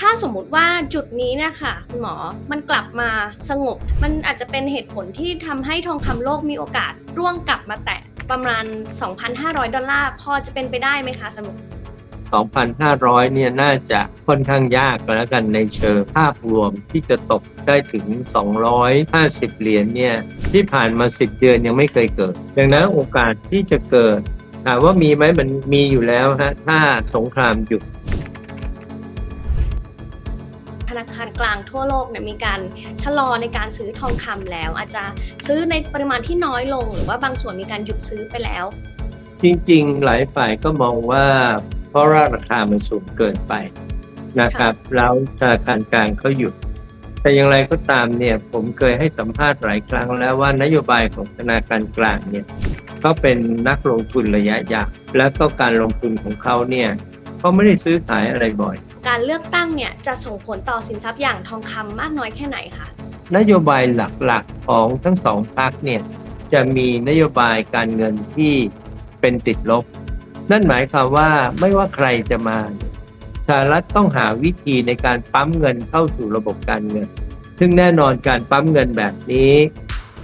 ถ้าสมมุติว่าจุดนี้นี่ยค่ะคุณหมอมันกลับมาสงบ มันอาจจะเป็นเหตุผลที่ทำให้ทองคำโลกมีโอกาสร่วงกลับมาแตะประมาณ 2,500 ดอลลาร์พอจะเป็นไปได้ไหมคะสำหรับ2,500 เนี่ยน่าจะค่อนข้างยากแล้วกันในเชิงภาพรวมที่จะตกได้ถึง 250 เหรียญเนี่ยที่ผ่านมา 10 เดือนยังไม่เคยเกิด ดังนั้นโอกาสที่จะเกิดถามว่ามีไหมมันมีอยู่แล้วฮะถ้าสงครามหยุด ธนาคารกลางทั่วโลกเนี่ยมีการชะลอในการซื้อทองคำแล้ว อาจจะซื้อในปริมาณที่น้อยลง หรือว่าบางส่วนมีการหยุดซื้อไปแล้ว จริงๆ หลายฝ่ายก็มองว่า เพราะว่าราคามันสูงเกินไปนะครับแล้วธนาคารกลางเขาหยุด แต่อย่างไรก็ตามเนี่ยผมเคยให้สัมภาษณ์หลายครั้งแล้วว่านโยบายของธนาคารกลางเนี่ยเขาเป็นนักลงทุนระยะยาวแล้วก็การลงทุนของเขาเนี่ยเขาไม่ได้ซื้อขายอะไรบ่อย การเลือกตั้งเนี่ยจะส่งผลต่อสินทรัพย์อย่างทองคำมากน้อยแค่ไหนคะนโยบายหลักๆของทั้งสองพรรคเนี่ยจะมีนโยบายการเงินที่เป็นติดลบ นั่นหมายความว่าไม่ว่าใครจะมาสหรัฐต้องหาวิธีในการปั๊มเงินเข้าสู่ระบบการเงิน ซึ่งแน่นอนการปั๊มเงินแบบนี้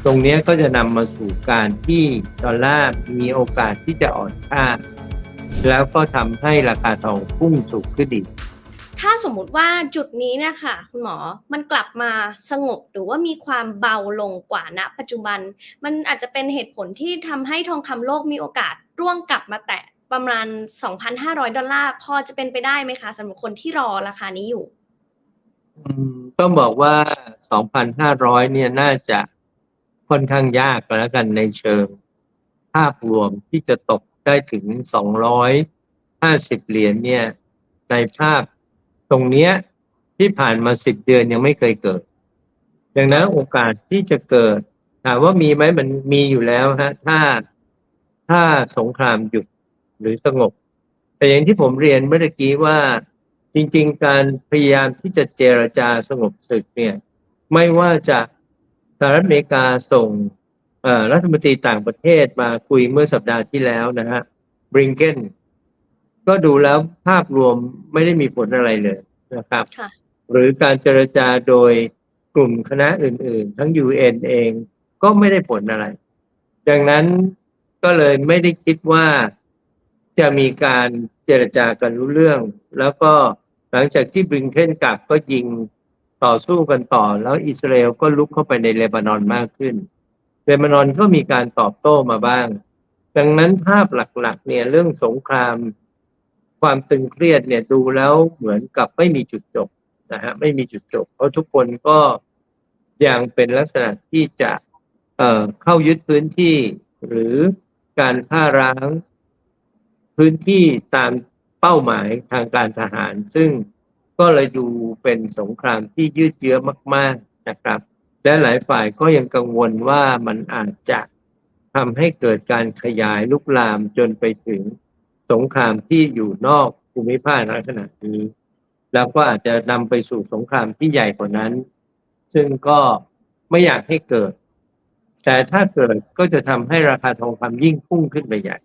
ตรงนี้ก็จะนำมาสู่การที่ดอลลาร์มีโอกาสที่จะอ่อนค่า แล้วก็ทำให้ราคาทองพุ่งสูงขึ้นอีก ถ้าสมมุติว่าจุดนี้เนี่ยค่ะคุณหมอมันกลับมาสงบหรือว่ามีความเบาลงกว่าณ ปัจจุบัน มันอาจจะเป็นเหตุผลที่ทำให้ทองคำโลกมีโอกาสร่วงกลับมาแตะประมาณ 2,500 ดอลลาร์ พอจะเป็นไปได้ไหมคะสำหรับคนที่รอราคานี้อยู่ต้องบอกว่า 2,500 เนี่ยน่าจะค่อนข้างยากก็แล้วกันในเชิงภาพรวมที่จะตกได้ถึง 250 เหรียญเนี่ยในภาพ ตรงเนี้ยที่ผ่านมา10เดือนยังไม่เคยเกิด ดังนั้นโอกาสที่จะเกิด ถามว่ามีไหมมันมีอยู่แล้วฮะถ้าถ้าสงครามหยุดหรือสงบ แต่อย่างที่ผมเรียนเมื่อกี้ว่าจริง ๆ การพยายามที่จะเจรจาสงบศึกเนี่ย ไม่ว่าจะสหรัฐอเมริกาส่งรัฐมนตรีต่างประเทศมาคุยเมื่อสัปดาห์ที่แล้วนะฮะบริงเกน ก็ดูแล้วภาพรวมไม่ได้มีผลอะไรเลยนะครับค่ะหรือการเจรจาโดยกลุ่มคณะอื่น ๆ ทั้ง UN เองก็ไม่ได้ผลอะไร ดังนั้นก็เลยไม่ได้คิดว่าจะมีการเจรจากันรู้เรื่อง แล้วก็หลังจากที่บริงเคนกลับก็ยิงต่อสู้กันต่อ แล้วอิสราเอลก็ลุกเข้าไปในเลบานอนมากขึ้น เลบานอนก็มีการตอบโต้มาบ้าง ดังนั้นภาพหลักๆ เนี่ยเรื่องสงคราม ความตึงเครียดเนี่ยดูแล้วเหมือนกับไม่มีจุดจบนะฮะไม่มีจุดจบ เพราะทุกคนก็ยังเป็นลักษณะที่จะเอ่อเข้ายึดพื้นที่หรือการฆ่าร้างพื้นที่ตามเป้าหมายทางการทหาร ซึ่งก็เลยดูเป็นสงครามที่ยืดเยื้อมาก ๆนะครับ และหลายฝ่ายก็ยังกังวลว่ามันอาจจะทำให้เกิดการขยายลุกลามจนไปถึง สงครามที่อยู่นอกภูมิภาคในขณะนี้ แล้วก็อาจจะนำไปสู่สงครามที่ใหญ่กว่านั้น ซึ่งก็ไม่อยากให้เกิด แต่ถ้าเกิดก็จะทำให้ราคาทองคำยิ่งพุ่งขึ้นไปใหญ่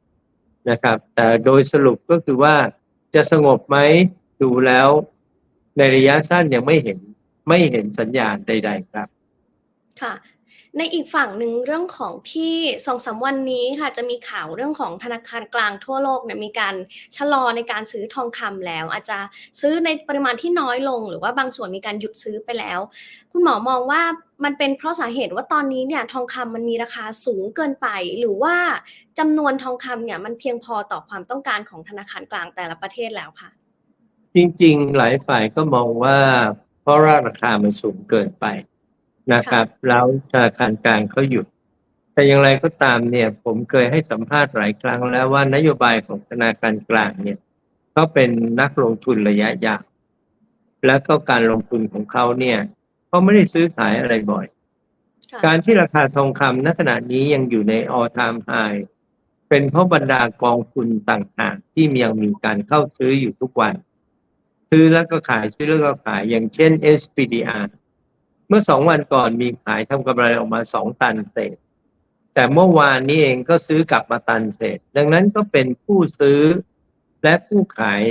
นะครับ แต่โดยสรุปก็คือว่าจะสงบไหมดูแล้ว ในระยะสั้นยังไม่เห็นไม่เห็นสัญญาณใด ๆ ครับ ค่ะ ในอีกฝั่งหนึ่งเรื่องของที่สองสามวันนี้ค่ะจะมีข่าวเรื่องของธนาคารกลางทั่วโลกเนี่ยมีการชะลอในการซื้อทองคำแล้ว อาจจะซื้อในปริมาณที่น้อยลง หรือว่าบางส่วนมีการหยุดซื้อไปแล้ว คุณหมอมองว่ามันเป็นเพราะสาเหตุว่าตอนนี้เนี่ยทองคำมันมีราคาสูงเกินไป หรือว่าจำนวนทองคำเนี่ยมันเพียงพอต่อความต้องการของธนาคารกลางแต่ละประเทศแล้วค่ะ จริงๆ หลายฝ่ายก็มองว่า เพราะราคามันสูงเกินไป นะครับ แล้วธนาคารกลางเขาหยุด แต่อย่างไรก็ตามเนี่ย ผมเคยให้สัมภาษณ์หลายครั้งแล้วว่านโยบายของธนาคารกลางเนี่ยเขาเป็นนักลงทุนระยะยาวแล้วก็การลงทุนของเขาเนี่ยเขาไม่ได้ซื้อขายอะไรบ่อยค่ะการที่ราคาทองคำณขณะนี้ยังอยู่ใน all time high เป็นเพราะบรรดากองทุนต่างๆ ที่ยังมีการเข้าซื้ออยู่ทุกวัน ซื้อแล้วก็ขายซื้อแล้วก็ขายอย่างเช่น SPDR เมื่อสองวันก่อนมีขายทำกำไรออกมาสองตันเศษ แต่เมื่อวานนี้เองก็ซื้อกลับมาตันเศษ ดังนั้นก็เป็นผู้ซื้อและผู้ขาย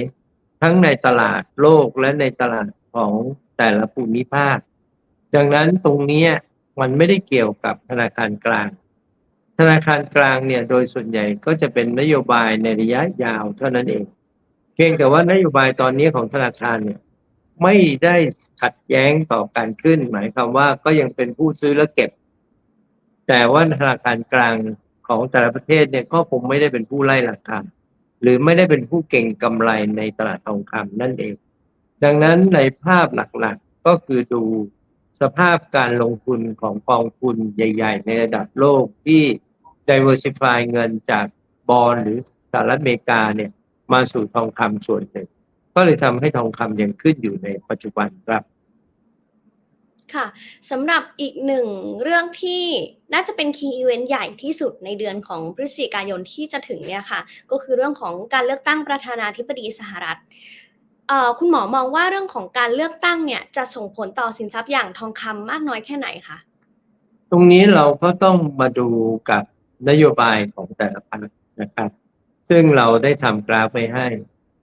ทั้งในตลาดโลกและในตลาดของแต่ละภูมิภาค ดังนั้นตรงนี้มันไม่ได้เกี่ยวกับธนาคารกลาง ธนาคารกลางเนี่ยโดยส่วนใหญ่ก็จะเป็นนโยบายในระยะยาวเท่านั้นเอง เพียงแต่ว่านโยบายตอนนี้ของธนาคารเนี่ย ไม่ได้ขัดแย้งต่อการขึ้น หมายความว่าก็ยังเป็นผู้ซื้อและเก็บ แต่ว่าธนาคารกลางของแต่ละประเทศเนี่ยก็คงไม่ได้เป็นผู้ไล่ราคาหรือไม่ได้เป็นผู้เก่งกำไรในตลาดทองคำนั่นเอง ดังนั้นในภาพหลักๆก็คือดูสภาพการลงทุนของกองทุนใหญ่ ๆ ในระดับโลกที่ diversify เงินจากบอลหรือสหรัฐอเมริกาเนี่ยมาสู่ทองคำส่วนหนึ่ง ก็เลยทำให้ทองคำยังขึ้นอยู่ในปัจจุบันครับค่ะสำหรับอีกหนึ่งเรื่องที่น่าจะเป็น key event ใหญ่ที่สุดในเดือนของพฤศจิกายนที่จะถึงเนี่ยค่ะ ก็คือเรื่องของการเลือกตั้งประธานาธิบดีสหรัฐเอ่อคุณหมอมองว่าเรื่องของการเลือกตั้งเนี่ยจะส่งผลต่อสินทรัพย์อย่างทองคำมากน้อยแค่ไหนคะตรงนี้เราก็ต้องมาดูกับนโยบายของแต่ละพรรคนะครับ ซึ่งเราได้ทำกราฟไว้ให้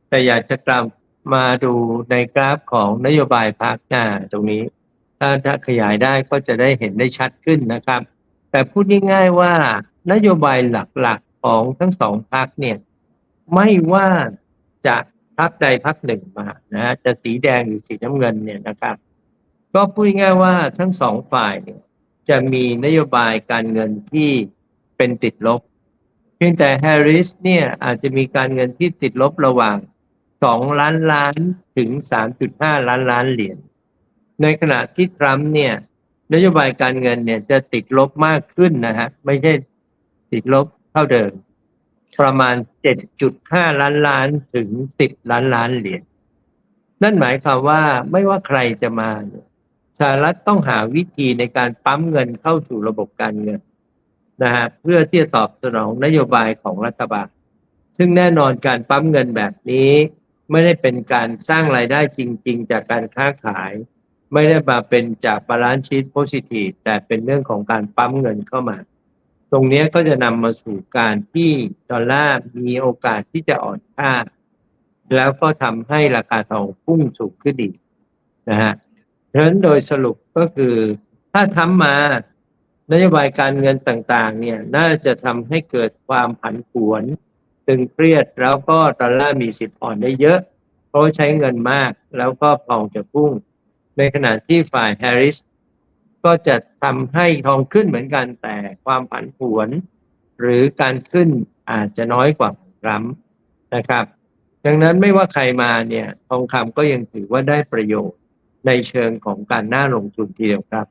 แต่อยากจะกลับมาดูในกราฟของนโยบายพรรคหน้าตรงนี้ ถ้าถ้าขยายได้ก็จะได้เห็นได้ชัดขึ้นนะครับ แต่พูดง่ายๆว่านโยบายหลักๆของทั้งสองพรรคเนี่ยไม่ว่าจะพรรคใดพรรคหนึ่งมานะฮะจะสีแดงหรือสีน้ำเงินเนี่ยนะครับ ก็พูดง่ายๆว่าทั้งสองฝ่ายเนี่ยจะมีนโยบายการเงินที่เป็นติดลบ เพียงแต่แฮร์ริสเนี่ยอาจจะมีการเงินที่ติดลบระหว่าง 2 ล้านล้านถึง 3.5 ล้านล้านเหรียญ ในขณะที่ทรัมป์เนี่ยนโยบายการเงินเนี่ยจะติดลบมากขึ้นนะฮะ ไม่ใช่ติดลบเท่าเดิม ประมาณ 7.5 ล้านล้านถึง 10 ล้านล้านเหรียญ นั่นหมายความว่าไม่ว่าใครจะมาสหรัฐต้องหาวิธีในการปั๊มเงินเข้าสู่ระบบการเงินนะฮะเพื่อที่จะตอบสนองนโยบายของรัฐบาล ซึ่งแน่นอนการปั๊มเงินแบบนี้ ไม่ได้เป็นการสร้างรายได้จริง ๆ จากการค้าขาย ไม่ได้มาเป็นจากบาลานซ์ชีตโพซิทีฟแต่เป็นเรื่องของการปั๊มเงินเข้ามา ตรงนี้ก็จะนำมาสู่การที่ดอลลาร์มีโอกาสที่จะอ่อนค่า แล้วก็ทำให้ราคาทองพุ่งสูงขึ้นอีกนะฮะเพราะฉะนั้นโดยสรุปก็คือถ้าทำมานโยบายการเงินต่างๆ เนี่ยน่าจะทำให้เกิดความผันผวน ตึงเครียดแล้วก็ดอลลาร์มีสิทธิ์อ่อนได้เยอะ เพราะใช้เงินมากแล้วก็ทองจะพุ่ง ในขณะที่ฝ่ายแฮร์ริสก็จะทำให้ทองขึ้นเหมือนกันแต่ความผันผวน หรือการขึ้นอาจจะน้อยกว่ารัมนะครับ ดังนั้นไม่ว่าใครมาเนี่ยทองคำก็ยังถือว่าได้ประโยชน์ในเชิงของการน่าลงทุนทีเดียวครับ